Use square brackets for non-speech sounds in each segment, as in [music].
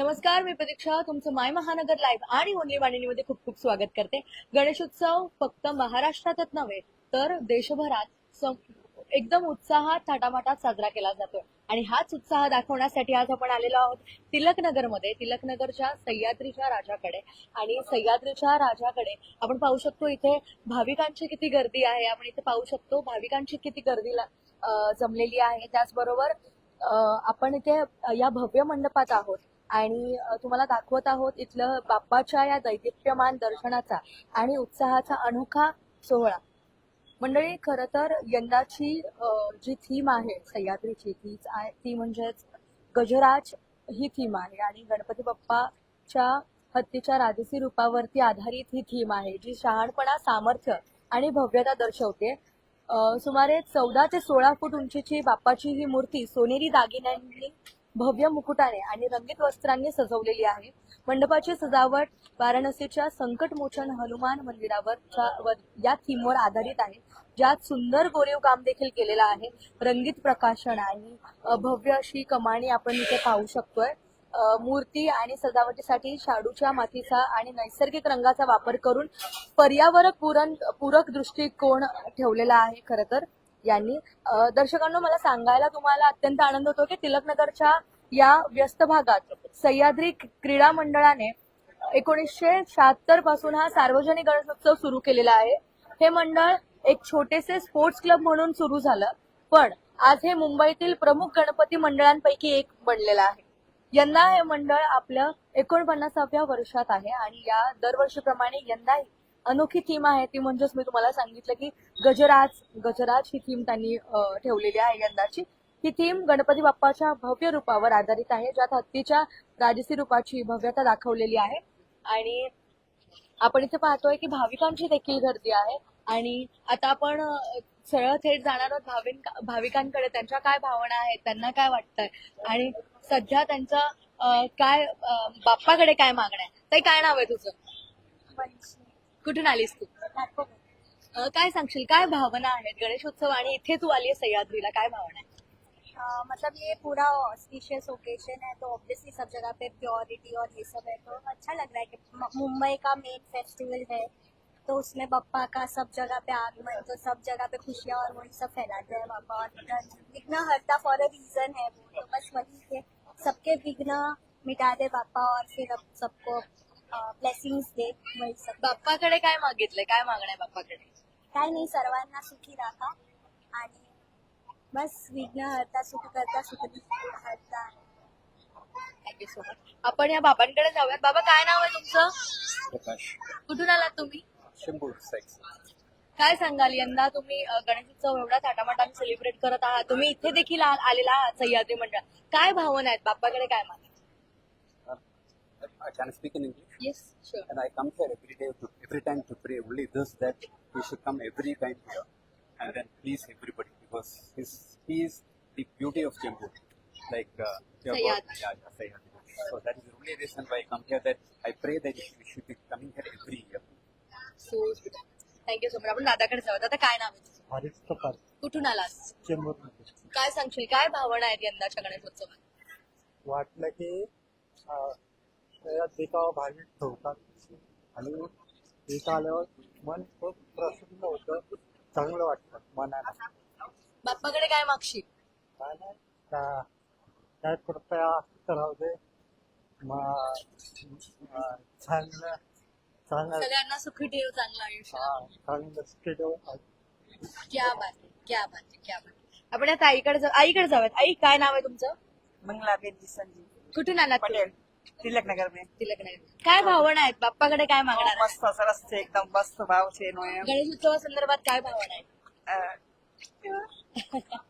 नमस्कार मी प्रतीक्षा. तुमचं माय महानगर लाईव्ह आणि ओनली वाणिनीमध्ये खूप खूप स्वागत करते. गणेशोत्सव फक्त महाराष्ट्रातच नव्हे तर देशभरात एकदम उत्साहात थाटामाटात साजरा केला जातोय आणि हाच उत्साह दाखवण्यासाठी आज आपण आलेलो आहोत तिलकनगरमध्ये तिलकनगरच्या सह्याद्रीच्या राजाकडे. आणि सह्याद्रीच्या राजाकडे आपण पाहू शकतो इथे भाविकांची किती गर्दी आहे. आपण इथे पाहू शकतो भाविकांची किती गर्दी जमलेली आहे. त्याचबरोबर अं, आपण इथे या भव्य मंडपात आहोत. आणि तुम्हाला दाखवत आहोत इथलं बाप्पाच्या या दैदिप्यमान दर्शनाचा आणि उत्साहाचा अनोखा सोहळा. मंडळी खरं तर यंदाची जी थीम आहे सह्याद्रीची तीच ती म्हणजेच गजराज ही थीम आहे. आणि गणपती बाप्पाच्या हत्तीच्या राजसी रूपावरती आधारित ही थीम आहे जी शहाणपणा सामर्थ्य आणि भव्यता दर्शवते. सुमारे चौदा ते सोळा फूट उंचीची बाप्पाची ही मूर्ती सोनेरी दागिन्यांनी भव्य मुकुटाने आणि रंगीत वस्त्रांनी सजवलेली आहे. मंडपाची सजावट वाराणसीच्या संकटमोचन हनुमान मंदिरावरच्या या थीमवर आधारित आहे. ज्यात सुंदर कोरीव काम देखील केलेलं आहे. रंगीत प्रकाशन आणि भव्य अशी कमाणी आपण इथे पाहू शकतोय. मूर्ती आणि सजावटीसाठी शाडूच्या मातीचा आणि नैसर्गिक रंगाचा वापर करून पर्यावरण पूरक दृष्टिकोन ठेवलेला आहे खरं तर. यांनी. दर्शकांनो मला सांगायला तुम्हाला अत्यंत आनंद होतो की तिलकनगरच्या या व्यस्त भागात सह्याद्री क्रीडा मंडळाने एकोणीसशे शहात्तरपासून हा सार्वजनिक गणेशोत्सव सुरू केलेला आहे. हे मंडळ एक छोटेसे स्पोर्ट्स क्लब म्हणून सुरू झालं पण आज हे मुंबईतील प्रमुख गणपती मंडळांपैकी एक बनलेलं आहे. यंदा हे मंडळ आपलं एकोणपन्नासाव्या वर्षात आहे आणि या दरवर्षीप्रमाणे यंदाही अनोखी थीम आहे ती म्हणजेच मी तुम्हाला सांगितलं की गजराज गजराज ही थीम त्यांनी ठेवलेली आहे यंदाची. ही थीम गणपती बाप्पाच्या भव्य रूपावर आधारित आहे ज्यात हत्तीच्या राजसी रूपाची भव्यता दाखवलेली आहे. आणि आपण इथे पाहतोय की भाविकांची देखील गर्दी आहे. आणि आता आपण सरळ थेट जाणार आहोत भाविकांकडे. त्यांच्या काय भावना आहेत? त्यांना काय वाटतंय? आणि सध्या त्यांचं काय बाप्पाकडे काय मागणं आहे? ते काय नाव आहे तुझं? कुठून आलीस तू? अ, काय सांगशील? काय भावना आहेत? गणेशोत्सव आणि इथे तू आली सह्याद्रीला काय भावना आहे अ, मतलब ये पूरा ऑस्पिशियस ओकेजन है तो ऑब्वियसली सब जगह पे प्योरिटी और ये सब है तो अच्छा लग रहा है कि म- मुंबई का मेन फेस्टिवल है तो उसमें बप्पा का सब जगह पे आगमन तो सब जगह पे खुशियाँ और वही सब फैलाते हैं बापा और इधर विघ्न हरता फॉर अ रीजन है वो तो बस वही के सबके विघ्न मिटा दे बापा और फिर अब सबको ब्लेसिंग्स दे बाप्पाकडे काय मागितलंय? काय मागणं आहे बाप्पाकडे? काय नाही सर्वांना सुखी राहा आणि बस विघ्न हरता सुख करता सुख हरता. थँक्यू सो मच आपण या बाबांकडे जाऊयात. बाबा काय नाव आहे तुमचं? प्रकाश. कुठून आलात तुम्ही? शंभू काय सांगाल? यंदा तुम्ही अ, गणेशोत्सव एवढा थाटामाटाने सेलिब्रेट करत आहात. तुम्ही इथे देखील आ- आलेला आहात सह्याद्री मंडळ. काय भावना आहेत? बाप्पाकडे काय मागा I can speak in English. Yes sure And I come here every day, to, every time to pray. Only this that we should come every time here and then please everybody because his, he is the beauty of Jammu. Like, uh, your God- Sayyad. yeah, yeah, Sayyad. So that is the only reason why I come here. That I pray that we should be coming here every year. So thank you so much आपण दादाकडे जाऊयात आता काय नाव आहे तुझं हरीश कपाल कुठून आलास चेंबूरमध्ये काय सांगशील काय भावना आहेत यंदाच्या गणेशोत्सवात वाटलं की अं, देखावा भाजी ठेवतात. आणि इथं आल्यावर मन खूप प्रसन्न होतं. चांगलं वाटतं मनाला. बाप्पाकडे काय मागशील? काय नाही. का काय कृपया असं राहू दे. चांगलं चांगलं. सगळ्यांना सुखी ठेव चांगलं आयुष्य. हा, चांगलं स्किडो क्या बात आहे, क्या बात आहे, क्या बात आहे. आपण आता आईकडे जाऊ आईकडे जाऊयात. आई काय नाव आहे तुमचं? मंगला बेदी संजीव कुठून तुम्ही? पटेल. तिलक नगर में तिलक नगर काय भावना आहेत बाप्पाकडे काय मागणार आहे? मस्त सरस છે एकदम मस्त भाव છે એનો એમ गणेशोत्सवा संदर्भात काय भावना आहे अ, [laughs]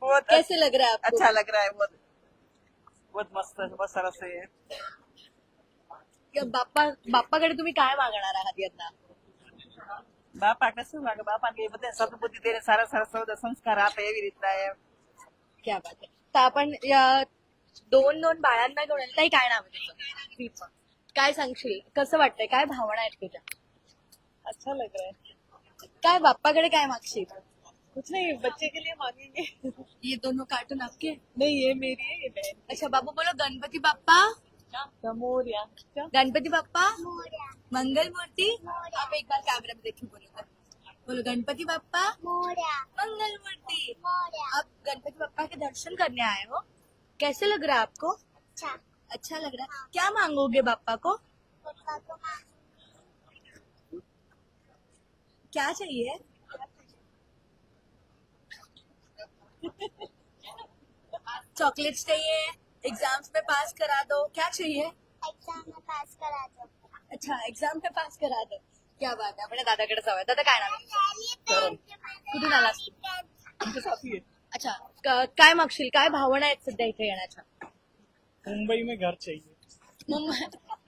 बहुत कैसे लग रहा है आपको अच्छा लग रहा है बहुत बहुत मस्त बहुत सरस है कि बाप्पा बाप्पाकडे तुम्ही काय मागणार आहात यंदा બાપા કે શું લાગે બાપા કે બધે સદબુદ્ધિ દે સારા સારા સૌ સંસ્કાર આપે એવી રીતના એમ क्या बात आहे तर आपण या दोन दोन बाळांना घेऊन आले ताई काय नाव आहे तुझं? दीपक. काय सांगशील? कसं वाटतंय? काय भावना आहेत तुझ्या? अच्छा लग रहा है. काय बाप्पाकडे काय मागशील? कुछ नहीं बच्चे के लिए मांगेंगे. ये दोनों कार्टून आपके? नहीं ये मेरी है ये बहन अच्छा बाबू बोलो गणपती बाप्पा? का मोर्या गणपति बप्पा? मंगल मूर्ति आप एक बार कैमरा में देखिए बोलो बोलो. गणपति बप्पा? मोरिया मंगल मूर्ति मोरिया आप गणपति बप्पा के दर्शन करने आए हो? कैसे लग रहा है आपको? अच्छा। अच्छा लग रहा है। क्या मांगोगे बापा को? क्या चाहिए? चॉकलेट्स चाहिए एग्ज़ाम्स में पास करा दो। क्या चाहिए? एग्ज़ाम में पास करा दो। अच्छा एक्झाम पे पास करा दो। क्या बात आहे आपण दादाकडे जाऊया दादा काय नाव कुठून आलास तू अच्छा क- काय मागशील? काय भावना आहेत सध्या इथे येण्याच्या? मुंबई में घर चाहिए मुंबई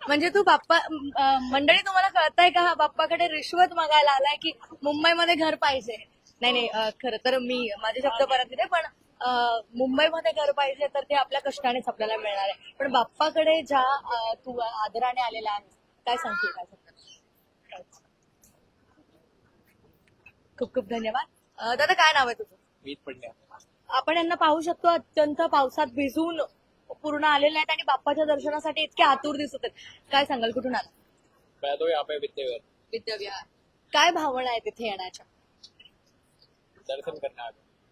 म्हणजे तू बाप्पा अं, मंडळी तुम्हाला कळतंय का? हा बाप्पाकडे रिश्वत मागायला आलाय की मुंबईमध्ये घर पाहिजे. नाही नाही अं, खरं तर मी माझे शब्द परत दिले पण अं, मुंबईमध्ये घर पाहिजे तर ते आपल्या कष्टानेच आपल्याला मिळणार आहे. पण बाप्पाकडे ज्या अं, तू आदराने आलेला आहेस काय सांगशील काय? सांगशील खूप खूप धन्यवाद. अं, दादा काय नाव आहे तुझं? मीत पडल्या आपण यांना पाहू शकतो अत्यंत पावसात भिजून पूर्ण आलेले आहेत आणि बाप्पाच्या दर्शनासाठी इतके आतुर दिसत आहेत. काय सांगाल कुठून आला मैं तो यहाँ पे विद्याविहार. विद्याविहार. काय भावना आहे तिथे येण्याच्या? दर्शन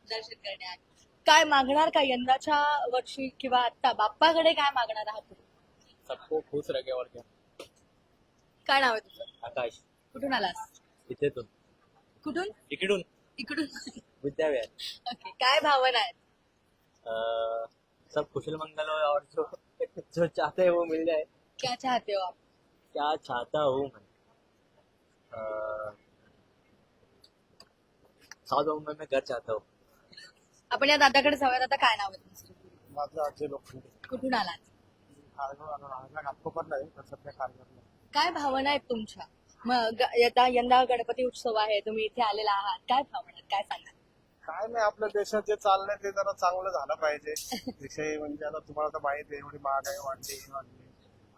दर्शन करण्यात काय मागणार का यंदाच्या वर्षी किंवा आता बाप्पाकडे काय मागणार आहात तुम्ही? सबको खुश रखे और क्या? काय नाव आहे तुझं? आकाश. कुठून आलास? इथे तो कुठून? इकडून. इकडून. विद्याविहार ओके काय भावना आहेत? सब कुशल मंगल हो और जो जो चाहते हैं वो मिल जाए. क्या चाहते हो आप? क्या चाहता हूँ मैं? अह, साउथ बॉम्बे में घर चाहता हूँ. आपण या दादाकडे जाऊया दादा काय नाव आहे तुमचं? माझं अजय लोखंडे. कुठून आलात? खारगाव आलो राहायला घाटकोपर नाही पण सध्या खारगाव काय भावना आहेत तुमच्या? मग ग- यंदा यंदा गणपती उत्सव आहे तुम्ही इथे आलेला आहात. काय भावना आहेत? काय सांगाल? काय नाही आपल्या देशात जे चाललंय ते जरा चांगलं झालं पाहिजे. विषय म्हणजे आता तुम्हाला तर माहिती आहे एवढी महागाई वाढली हे वाढली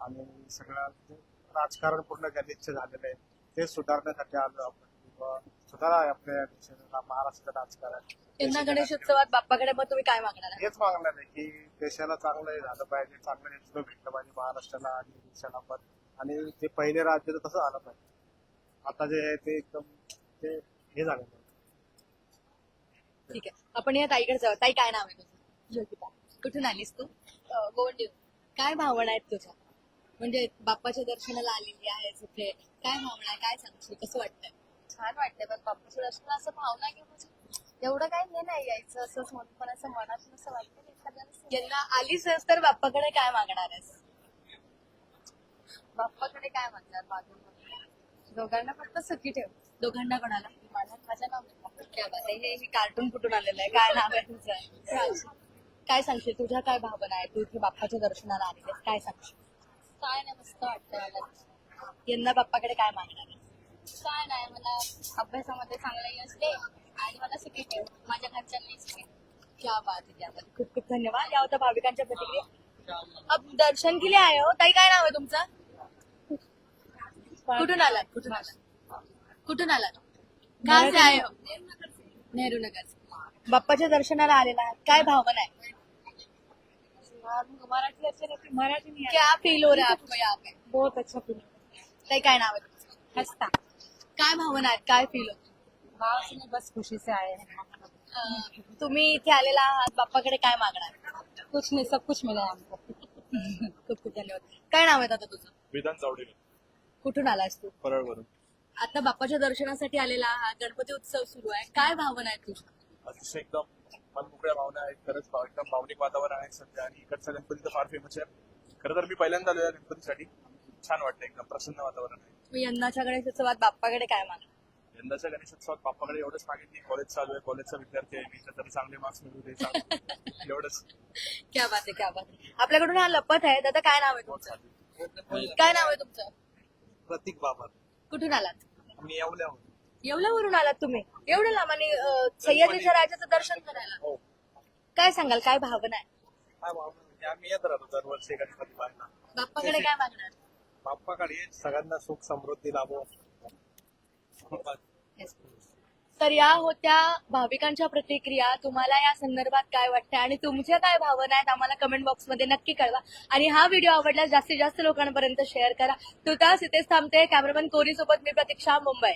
आणि सगळं राजकारण पूर्ण गलिच्छ झालेलं आहे. ते सुधारण्यासाठी आलो आपण. किंवा सुधारा आहे आपल्या देशाला महाराष्ट्र राजकारण. यंदा गणेशोत्सवात बाप्पाकडे मग तुम्ही काय मागणार आहात हेच मागणार आहे की देशाला चांगलं हे झालं पाहिजे चांगलं नेतृत्व भेटलं पाहिजे महाराष्ट्राला आणि देशाला पण. आणि ते पहिले राज्य तसं आलं पाहिजे. आता जे आहे ते एकदम ते हे झालं ठीक आहे. आपण या ताईकडे जाऊ ताई काय नाव आहे तुझं? ज्योतिबा. कुठून आलीस तू? गोंडी काय भावना आहेत तुझ्या? म्हणजे बाप्पाच्या दर्शनाला आलेली आहे इथे काय भावना आहे? काय सांगशील? कसं वाटतंय? छान वाटतंय पण बाप्पाच्या दर्शनाला असं भावना घेऊन म्हणजे एवढं काही हे नाही यायचं असंच म्हणून पण असं मनातून असं वाटतं एखाद्याला यंदा आलीस तर बाप्पाकडे काय मागणार आहेस? बाप्पाकडे काय म्हणतात मागून दोघांना फक्त सुखी ठेव. दोघांना कोणाला? माझ्या माझ्या नाव क्या बात आहे. हे कार्टून कुठून आलेलं आहे? काय नाव आहे तुझं? काय सांगशील? तुझ्या काय भावना आहे तू इथे बाप्पाच्या दर्शनाला आलेली काय सांगशील? काय नाही मस्त वाटतंय मला. यंदा बाप्पाकडे काय मागणार आहे? काय नाही मला अभ्यासामध्ये चांगलं यश दे आणि मला ठेव माझ्या घरच्यांनाही सुखी ठेव. क्या बात है क्या बात है. खूप खूप धन्यवाद. या होत्या भाविकांच्या प्रतिक्रिया. अब दर्शन के लिए आए हो? ताई काय नाव आहे तुमचं? कुठून आलात? कुठून आलात? कुठून आलात कहाँ से आए हो नेहरू नगर से बाप्पाच्या दर्शनाला आलेला आहात काय भावना आहे? मराठी नाही क्या फील हो रहा है आपको यहाँ पे? बहुत अच्छा फील ताई काय नाव आहे तुमचं? हंसता. काय भावना आहेत? काय फील होत? भाव से नहीं बस खुशी से आए हैं तुम्ही इथे आलेला आहात. बाप्पाकडे काय मागणार? कुछ नहीं सब कुछ मिला है हमको. [laughs] खूप खूप धन्यवाद. काय नाव आहे दादा तुझं? विधान चावडे कुठून आलास तू? परळवरून आता बाप्पाच्या दर्शनासाठी आलेला आहात गणपती उत्सव सुरू आहे. काय भावना आहे तुझ्या? अतिशय एकदम मनमोकळ्या भावना आहेत. खरंच भाव- एकदम भावनिक वातावरण आहे सध्या आणि इकडचा गणपती तर फार फेमस आहे. खरं तर मी पहिल्यांदा आलो या गणपतीसाठी. छान वाटतं एकदम प्रसन्न वातावरण आहे. तुम्ही यंदाच्या गणेशोत्सवात बाप्पाकडे काय मागणार यंदाच्या गणेशोत्सवात बाप्पाकडे एवढंच मागितलं की कॉलेज चालू आहे कॉलेजचा विद्यार्थी आहे. मी तर चांगले मार्क्स मिळू दे चांगले. [laughs] एवढंच. क्या बात आहे क्या बात आहे. आपल्याकडून हा लपत आहे. दादा काय नाव आहे तुमचं? काय नाव आहे तुमचं? प्रतीक बाबा कुठून आलात? मी येवल्या येवल्यावरून आलात तुम्ही? एवढं लांब आणि अं, सह्याद्रीच्या राजाचं दर्शन करायला. हो. काय सांगाल? काय भावना आहे? काय भावना? म्हणजे आम्ही येत राहतो दरवर्षी गणपती पाहायला बाप्पाकडे काय मागणार? बाप्पाकडे सगळ्यांना सुख समृद्धी लाभो. Yes. तर या होत्या भाविकांच्या प्रतिक्रिया. तुम्हाला या संदर्भात काय वाटतं आणि तुमच्या काय भावना आहेत आम्हाला कमेंट बॉक्समध्ये नक्की कळवा. आणि हा व्हिडिओ आवडल्यास जास्तीत जास्त लोकांपर्यंत शेअर करा. तुतास इथेच थांबते. कॅमेरामॅन कोरी सोबत मी प्रतीक्षा मुंबई.